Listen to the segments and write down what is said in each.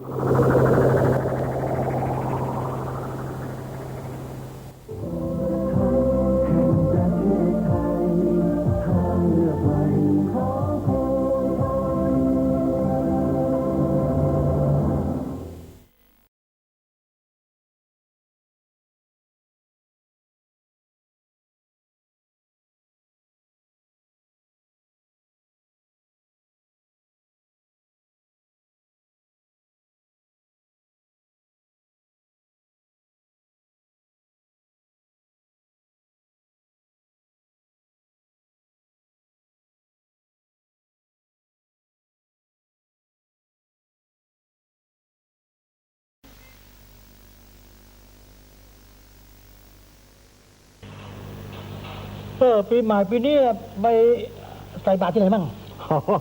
you ออปีใหม่ปีนี้ไปใส่บาตรที่ไหนบ้าง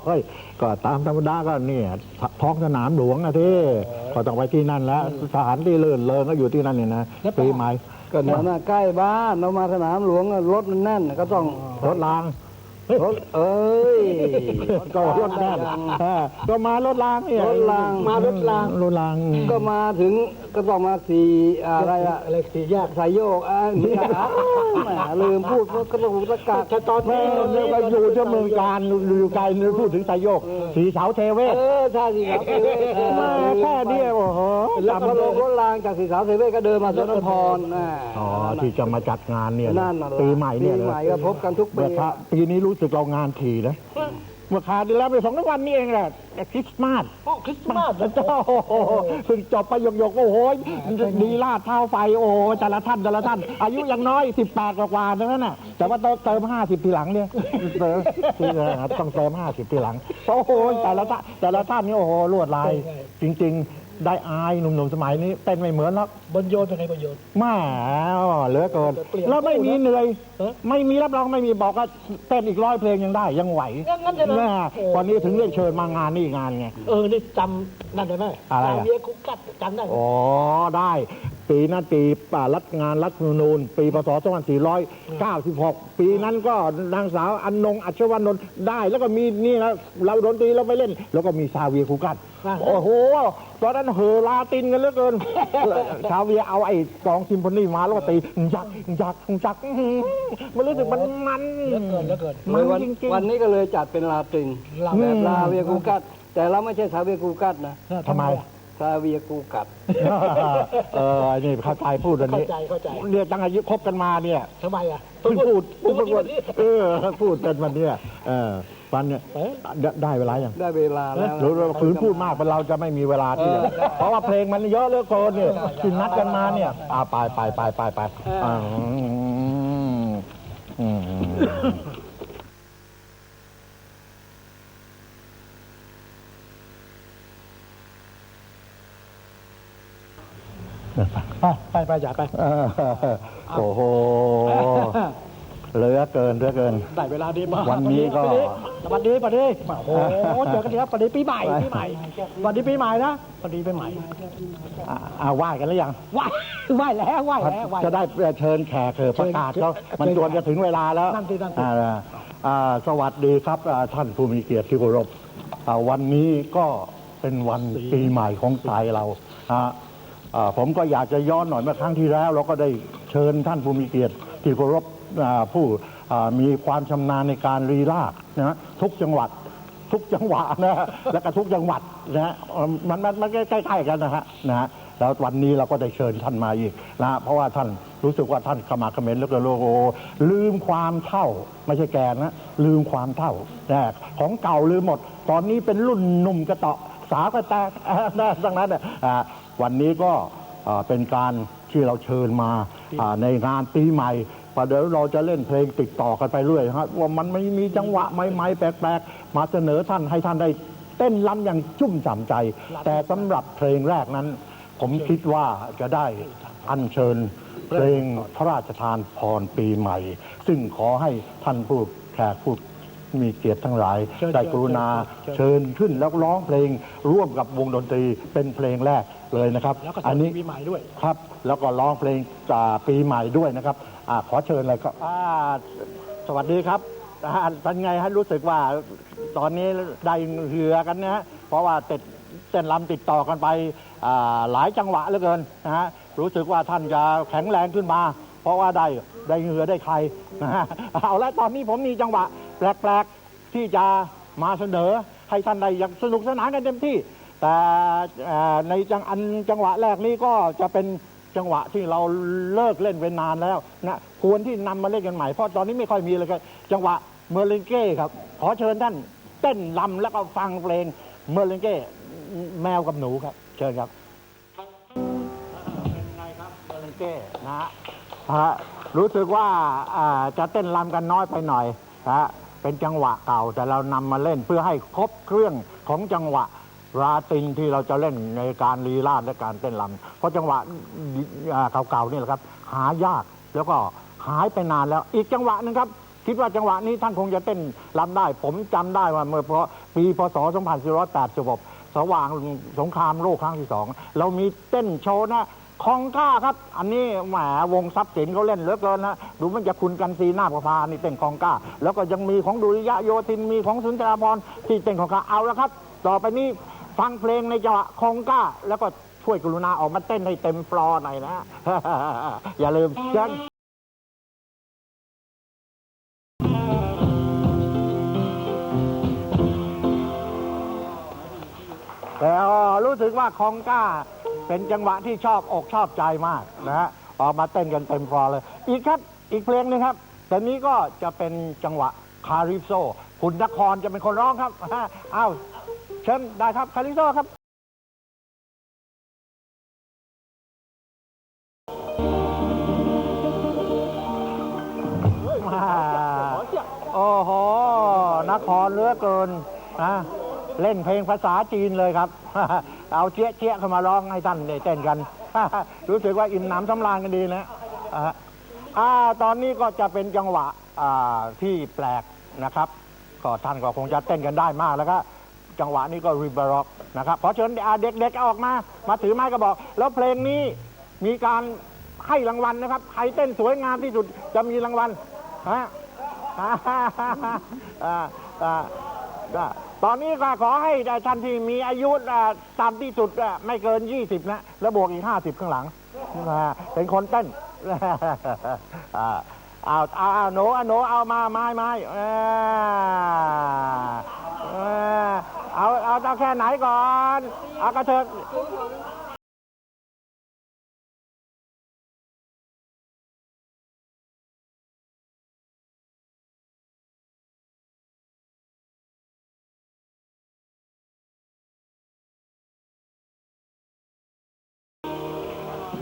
โอ้ยก็ตามธรรมดาก็เนี่ยท้องสนามหลวงอะที่ก็ต้องไปที่นั่นแล้วสถานที่เลื่อนเลิงก็อยู่ที่นั่นเนี่ยนะแล้วปีใหม่ก็นั่นน่ะใกล้บ้านเรามาสนามหลวงอะรถมันแน่นก็ต้องรถราง รถเอ้ยก็รถแน่นเออก็มารถรางเนี่ยรถรางมารถราง รถรางก็มาถึงก็ต้องมาสี่อะไรอะอะไรสี่แยกสายโยกอะนี่อะแหมลืมพูดก็ต้องประกาศแต่ตอนแม่นี้เนี่ยก็อยู่ที่เมืองการอยู่ไกลนึกพูดถึงสายโยก สีเสาเทเวศเออใช่สิครับมาแค่เนี้ยโอ้โหแล้วก็ลงรถรางจากสีสาวเซเว่นก็เดินมาสนพรน่ะอ๋อที่จะมาจัดงานเนี่ยนั่นน่ะปีใหม่เนี่ยปีใหม่ก็พบกันทุกปีเมื่อพระปีนี้รู้สึกเรางานถี่นะเมื่อคราวที่แล้วไปสองสามวันนี่เองแหละคริสต์มาสโอ้คริสต์มาสพระเจ้าโอ้โหเพิ่งจบไปหยกหยกๆโอ้โหดีลาดเท้าไฟโอ้โหแต่ละท่านแต่ละท่าน อายุยังน้อยสิบแปดกว่าๆนั่นน่ะแต่ว่าต้องเติมห้าสิบทีหลังเนี่ยเติมต้องเติมห้าสิบทีหลังโอ้โหแต่ละท่านแต่ละท่านนี่โอ้โหลวดลายจริง ๆ ได้อายหนุ่มๆสมัยนี้เต้นไม่เหมือนแล้วบนโยนเป็นไงบนโยนแม่เหลือเกินเปลี่ยนแล้วไม่มีเหนื่อยเออไม่มีรับรองไม่มีบอกว่าเต้นอีกร้อยเพลงยังได้ยังไหวงั้นๆใช่ไหมแม่โอ้ตอนนี้ถึงเรียกเชิญมางานนี่งานไง เออ นี่จำนั่นได้ไหมอะไรอะเบียร์คุกกัดจำได้ไหม อ๋อได้ ปีนั้นปีป่ารัฐงานรัฐธรรมนูญปีพศ2496 ปีนั้นก็นางสาวอนนงอัชวานนท์ได้แล้วก็มีนี่นะเราดนตรีเราไปเล่น แล้วก็มีซาเวียร์คูกัสโอ้โห ตอนนั้นเฮอลาตินกันเหลือเกิน ชาเวียร์เอาไอ้กลองซิมโฟนีมาแล้วก็ตียักยักยักอื้อหือมันรู้สึกมันมันเหลือเกินเหลือเกินมันวันจริงวันนี้ก็เลยจัดเป็นลาตรินลาแบบลาเวียกูกัดแต่เราไม่ใช่สาเวียกูกัดนะๆทำไม ซาเวียกูกัด เออนี่เข้าใจพูดอันเข้านี้ใจเข้าใจ เนี่ยตั้งอายุคบกันมาเนี่ยทำไมอะเพิ่งพูดพูเพิ่ดงพูดเออพูดกันวันเนี้ยเออวันเนี่ยได้เวลาอย่างได้เวลาแล้วเราฝืนพูดมากเป็นเราจะไม่มีเวลาที่จะเพราะว่าเพลงมันเยอะเหลือเกินเนี่ยที่นัดกันมาเนี่ยอ่าไปไปไปไปไปอ่าอืม ไปไปไปอย่าไป โอ้โห เหลือเกินเหลือเกิน ได้เวลาดีมากวันนี้ก็ สวัสดีสวัสดีโอ้โหเจอกันทีครับสวัสดีปีใหม่ปีใหม่สวัสดีปีใหม่นะสวัสดีปีใหม่อ่าไหว้กันหรือยังไหวไหวแล้วไหวแล้วจะได้เชิญแขกเถอะประกาศเขามันจวนจะถึงเวลาแล้วนั่นสินั่นสิอ่าอ่าสวัสดีครับท่านผู้มีเกียรติที่เคารพวันนี้ก็เป็นวันปีใหม่ของไทยเราอ่าอ่า ผมก็อยากจะย้อนหน่อยเมื่อครั้งที่แล้ว เราก็ได้เชิญท่านผู้มีเกียรติที่เคารพผู้มีความชำนาญในการรีลากนะทุกจังหวัดทุกจังหวะนะฮะแล้วก็ทุกจังหวัดนะฮะมันมันมันใกล้ๆกันนะฮะนะฮะแล้ววันนี้เราก็ได้เชิญท่านมาอีกนะเพราะว่าท่านรู้สึกว่าท่านขมักเขม้นแล้วก็โลโกลืมความเท่าไม่ใช่แกนะลืมความเท่านะของเก่าลืมหมด ตอนนี้เป็นรุ่นหนุ่มกระเตาะสาวกระแตกนะดังนั้นเนี่ยอ่า วันนี้ก็อ่าเป็นการที่เราเชิญมาอ่าในงานปีใหม่ประเดี๋ยวเราจะเล่นเพลงติดต่อกันไปเรื่อยฮะว่ามันไม่มีจังหวะใหม่ๆแปลกๆ มาเสนอท่านให้ท่านได้เต้นรำอย่างชุ่มฉ่ำใจ แต่สำหรับเพลงแรกนั้น ผมคิดว่าจะได้อัญเชิญเพลงพระราชทานพรปีใหม่ ซึ่งขอให้ท่านผู้แขกผู้มีเกียรติทั้งหลายเชิญได้กรุณาเชิญเชิญขึ้นแล้วร้องเพลงร่วมกับวงดนตรีเป็นเพลงแรก เลยนะครับ แล้วก็อันนี้ปีใหม่ด้วยครับ แล้วก็ร้องเพลงอ่าปีใหม่ด้วยนะครับอ่าขอเชิญเลยครับอ่าสวัสดีครับอ่าเป็นไงให้รู้สึกว่าตอนนี้ได้เหือกันนะฮะเพราะว่าเสร็จเต้นรำติดต่อกันไปอ่าหลายจังหวะเหลือเกินนะฮะรู้สึกว่าท่านจะแข็งแรงขึ้นมา เพราะว่าได้ได้เหงื่อได้ใครนะฮะเอาละตอนนี้ผมมีจังหวะ แปลกๆที่จะมาเสนอให้ท่านได้อย่างสนุกสนานกันเต็มที่ แต่ในจังอันจังหวะแรกนี้ก็จะเป็นจังหวะที่เราเลิกเล่นไปนานแล้วนะควรที่นำมาเล่นกันใหม่เพราะตอนนี้ไม่ค่อยมีเลยครับจังหวะเมอร์เลนเก้ครับ ขอเชิญท่านเต้นลำแล้วก็ฟังเพลงเมอร์เลนเก้แมวกับหนูครับ เชิญครับเป็นไงครับเมอร์เลนเก้นะฮะรู้สึกว่าจะเต้นลำกันน้อยไปหน่อยนะฮะเป็นจังหวะเก่าแต่เรานำมาเล่นเพื่อให้ครบเครื่องของจังหวะ ราตินที่เราจะเล่นในการลีลาดและการเต้นรำเพราะจังหวะเก่าๆนี่แหละครับ หายากแล้วก็หายไปนานแล้ว อีกจังหวะหนึงครับ คิดว่าจังหวะนี้ท่านคงจะเต้นรำได้ ผมจำได้ว่าเมื่อเพราะปีพศ 2486สว่างสงครามโลกครั้งที่สองเรามีเต้นโชว์นะคองก้าครับ อันนี้แหมวงทรัพย์สินเขาเล่นเหลือเกินนะดูมันจะคุณกันซีหน้าประพานี่เต้นคองก้า แล้วก็ยังมีของดุริยะโยธินมีของสุนทรภรณ์ที่เต้นคองก้าเอาแล้วครับ ต่อไปนี้ ฟังเพลงในจังหวะคองก้า แล้วก็ช่วยกรุณาออกมาเต้นให้เต็มฟลอร์หน่อยนะ อย่าลืมเชิญแล้วรู้สึกว่าคองก้า เป็นจังหวะที่ชอบอกชอบใจมากนะฮะออกมาเต้นกันเต็มฟลอร์เลย อีกครับอีกเพลงนึงครับแต่นี้ก็จะเป็นจังหวะคาริโซ คุณนครจะเป็นคนร้องครับอ้าว เชิญได้ครับคาริโซครับมาโอ้โหนครเหลือเกินนะเล่นเพลงภาษาจีนเลยครับ เอาเจี๊ยะเจี๊ยะเข้ามาร้องให้ท่านได้เต้นกัน รู้สึกว่าอิ่มหนำสำราญกันดีนะอ่าอ่าตอนนี้ก็จะเป็นจังหวะอ่าที่แปลกนะครับ ก็ท่านก็คงจะเต้นกันได้มากแล้วก็ จังหวะนี้ก็ริบร็อกนะครับขอเชิญเด็กๆออกมา มาถือไม้กระบอก แล้วเพลงนี้มีการให้รางวัลนะครับใครเต้นสวยงามที่สุดจะมีรางวัลฮะตอนนี้ก็ขอให้ท่านที่มีอายุต่ำที่สุดไม่เกิน 20 นะ แล้วบวกอีก 50 ข้างหลัง เป็นคนเต้นเอาเอาเอาหนูเอาหนูเอามาไม้ไม้ เอาเอาเอาแค่ไหนก่อน เอากระเถิกรู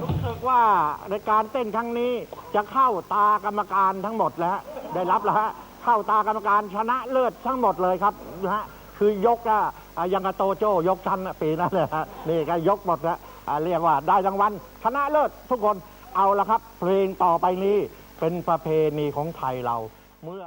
้สึกว่าในการเต้นครั้งนี้จะเข้าตากรรมการทั้งหมดแล้ว ได้รับแล้วฮะเข้าตากรรมการชนะเลิศทั้งหมดเลยครับนะฮะ คือยกอะอะยังกะโตโจยกชั้นอะปีนั้นเลยฮะนี่ก็ยกหมดแล้วอะเรียกว่าได้รางวัลชนะเลิศทุกคนเอาละครับ เพลงต่อไปนี้เป็นประเพณีของไทยเราเมื่อ